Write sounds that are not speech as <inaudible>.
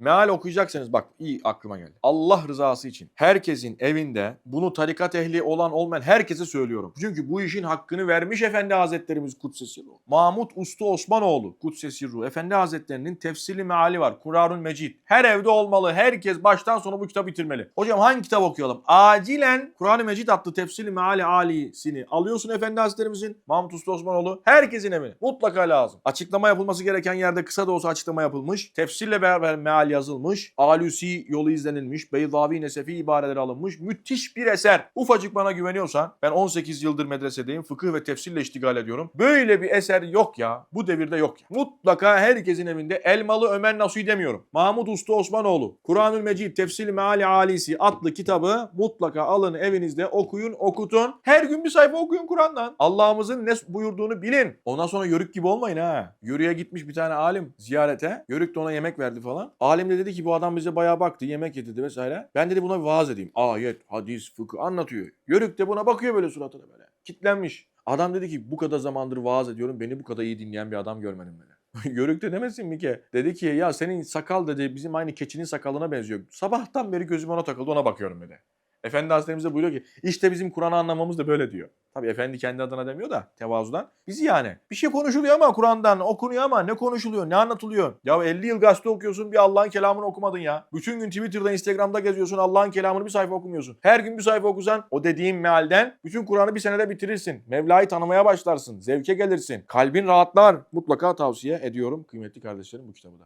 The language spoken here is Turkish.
Meal okuyacaksanız bak iyi aklıma geldi. Allah rızası için herkesin evinde bunu tarikat ehli olan olmayan herkese söylüyorum. Çünkü bu işin hakkını vermiş Efendi Hazretlerimiz Kudsesi Ruh. Mahmut Usta Osmanoğlu Kudsesi Ruh. Efendi Hazretlerinin tefsirli meali var. Kur'anul Mecid. Her evde olmalı. Herkes baştan sona bu kitabı bitirmeli. Hocam hangi kitap okuyalım? Acilen Kur'an-ı Mecid adlı tefsirli meali alisini alıyorsun Efendi Hazretlerimizin. Mahmut Usta Osmanoğlu. Herkesin evine. Mutlaka lazım. Açıklama yapılması gereken yerde kısa da olsa açıklama yapılmış. Tefsirle beraber meal yazılmış. Alusi yolu izlenilmiş. Beyzavi Nesefi ibareleri alınmış. Müthiş bir eser. Ufacık bana güveniyorsan ben 18 yıldır medresedeyim. Fıkıh ve tefsirle iştigal ediyorum. Böyle bir eser yok ya. Bu devirde yok ya. Mutlaka herkesin evinde Elmalı Ömer Nasuhi demiyorum. Mahmut Usta Osmanoğlu. Kur'anül Mecid Tefsir Meali Alisi adlı kitabı mutlaka alın evinizde okuyun okutun. Her gün bir sayfa okuyun Kur'an'dan. Allah'ımızın ne buyurduğunu bilin. Ondan sonra yörük gibi olmayın ha. Yörüye gitmiş bir tane alim ziyarete. Yörük de ona yemek verdi falan. Alim de dedi ki bu adam bize bayağı baktı yemek yedirdi vesaire. Ben dedi buna vaaz edeyim. Ayet, hadis, fıkıh anlatıyor. Yörük de buna bakıyor böyle suratına böyle. Kitlenmiş. Adam dedi ki bu kadar zamandır vaaz ediyorum beni bu kadar iyi dinleyen bir adam görmedim dedi. <laughs> Yörük de demesin mi ki? Dedi ki ya senin sakal dedi bizim aynı keçinin sakalına benziyor. Sabahtan beri gözüm ona takıldı ona bakıyorum dedi. Efendi Hazretlerimiz de buyuruyor ki işte bizim Kur'an'ı anlamamız da böyle diyor. Tabii efendi kendi adına demiyor da tevazudan. Bizi yani. Bir şey konuşuluyor ama Kur'an'dan okunuyor ama ne konuşuluyor ne anlatılıyor? Ya 50 yıl gazete okuyorsun bir Allah'ın kelamını okumadın ya. Bütün gün Twitter'da Instagram'da geziyorsun Allah'ın kelamını bir sayfa okumuyorsun. Her gün bir sayfa okusan o dediğim mealden bütün Kur'an'ı bir senede bitirirsin. Mevla'yı tanımaya başlarsın. Zevke gelirsin. Kalbin rahatlar. Mutlaka tavsiye ediyorum kıymetli kardeşlerim bu kitabı da.